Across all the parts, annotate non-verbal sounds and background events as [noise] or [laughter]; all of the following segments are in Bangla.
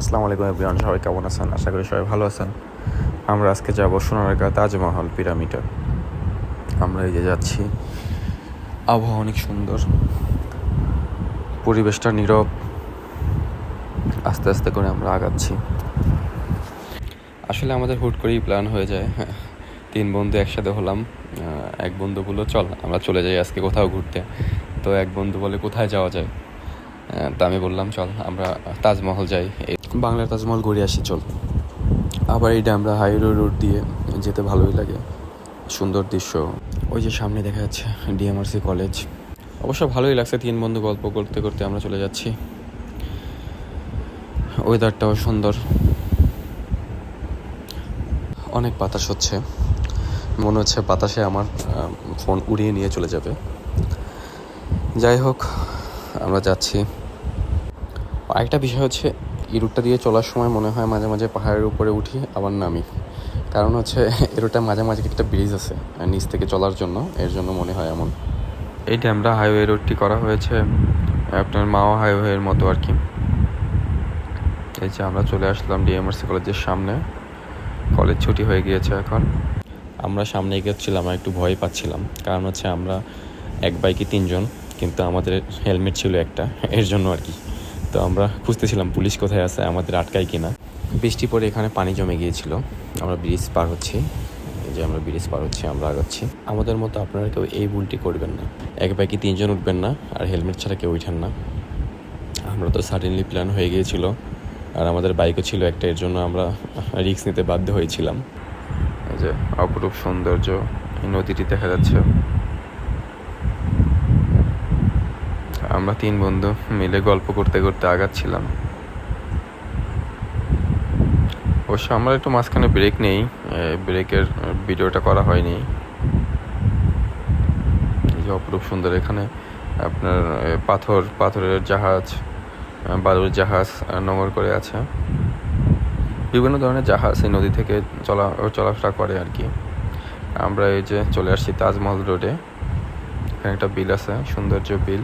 আসসালামু আলাইকুম এভরিওয়ান, সবাই কেমন আছেন? আশা করি সবাই ভালো আছেন। আমরা আজকে যাব সোনারগা তাজমহল পিরামিডে। আমরা এই যে যাচ্ছি, আবহাওয়া অনেক সুন্দর। পরিবেশটা নীরব। আস্তে আস্তে করে আমরা আগাচ্ছি। আসলে আমাদের হুট করেই প্ল্যান হয়ে যায়। তিন বন্ধু একসাথে হলাম। এক বন্ধু বলল, চল, আমরা চলে যাই আজকে কোথাও ঘুরতে। তো এক বন্ধু বলে, কোথায় যাওয়া যায়? তা আমি বললাম, চল, আমরা তাজমহল যাই। বাংলার তাজমহল ঘুরে আসি, চল। আবার এইটা আমরা হাইরো রোড দিয়ে যেতে ভালোই লাগে। সুন্দর দৃশ্য। ওই যে সামনে দেখা যাচ্ছে ডিএমআরসি কলেজ। অবশ্য ভালোই লাগছে তিন বন্ধু গল্প করতে করতে আমরা চলে যাচ্ছি। ওয়েদারটাও সুন্দর। অনেক বাতাস হচ্ছে। মনে হচ্ছে বাতাসে আমার ফোন উড়িয়ে নিয়ে চলে যাবে। যাই হোক, আমরা যাচ্ছি। আরেকটা বিষয় হচ্ছে এই রুটটা দিয়ে চলার সময় মনে হয় মাঝে মাঝে পাহাড়ের উপরে উঠি, আবার নামি। কারণ হচ্ছে [laughs] এই রুটটা মাঝে মাঝে একটা ব্রিজ আছে নিচ থেকে চলার জন্য, এর জন্য মনে হয় এমন। এই ড্যামরা হাইওয়ে রোডটি করা হয়েছে, আপনার মাওয়া হাইওয়ের মতো আর কি। এই যে আমরা চলে আসলাম ডিএমআরসি কলেজের সামনে। কলেজ ছুটি হয়ে গিয়েছে এখন। আমরা সামনে এগোচ্ছিলাম, আর একটু ভয় পাচ্ছিলাম। কারণ হচ্ছে আমরা এক বাইকে তিনজন, কিন্তু আমাদের হেলমেট ছিল একটা, এর জন্য আর কি। তো আমরা খুঁজতেছিলাম পুলিশ কোথায় আছে, আমাদের আটকায় কিনা। বৃষ্টি পরে এখানে পানি জমে গিয়েছিল। আমরা ব্রিজ পার হচ্ছি। যে আমরা ব্রিজ পার হচ্ছি, আমরা আগাচ্ছি। আমাদের মতো আপনারা কেউ এই ভুলটি করবেন না। এক বাইকে তিনজন উঠবেন না? আর হেলমেট ছাড়া কেউ উঠেন না। আমরা তো সাডেনলি প্ল্যান হয়ে গিয়েছিল। আর আমাদের বাইকও ছিল একটা, এর জন্য আমরা রিস্ক নিতে বাধ্য হয়েছিলাম। যে অপরূপ সৌন্দর্য নদীটি দেখা যাচ্ছে। আমরা তিন বন্ধু মিলে গল্প করতে করতে আগাচ্ছিলাম। অবশ্য আমরা একটু মাঝখানে ব্রেক নেই ব্রেকের ভিডিওটা করা হয়নি। যে অপরূপ সুন্দর এখানে আপনার পাথর, পাথরের জাহাজ বালুর জাহাজ নোঙর করে আছে। বিভিন্ন ধরনের জাহাজ এই নদী থেকে চলা, চলাফেরা করে আর কি। আমরা এই যে চলে আসছি তাজমহল রোডে। এখানে একটা বিল আছে, সৌন্দর্য বিল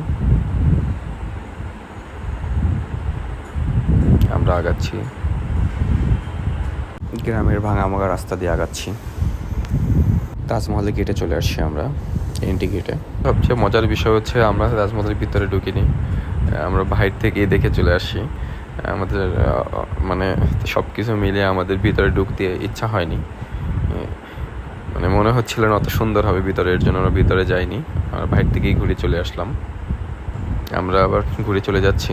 আমরা আগাচ্ছি। গ্রামের ভাঙামোগা রাস্তা দিয়ে আগাচ্ছি। তাজমহলের গেটে চলে আসছি আমরা এন্ট্রি গেটে সবচেয়ে মজার বিষয় হচ্ছে আমরা তাজমহলের ভিতরে ঢুকিনি। আমরা বাইরে থেকে দেখে চলে আসি আমাদের মানে সব কিছু মিলিয়ে আমাদের ভিতরে ঢুকতে ইচ্ছা হয়নি। মানে মনে হচ্ছিল না অত সুন্দর হবে ভিতরে, এর জন্য আমরা ভিতরে যাইনি। আমরা বাইরে থেকেই ঘুরে চলে আসলাম। আমরা আবার ঘুরে চলে যাচ্ছি।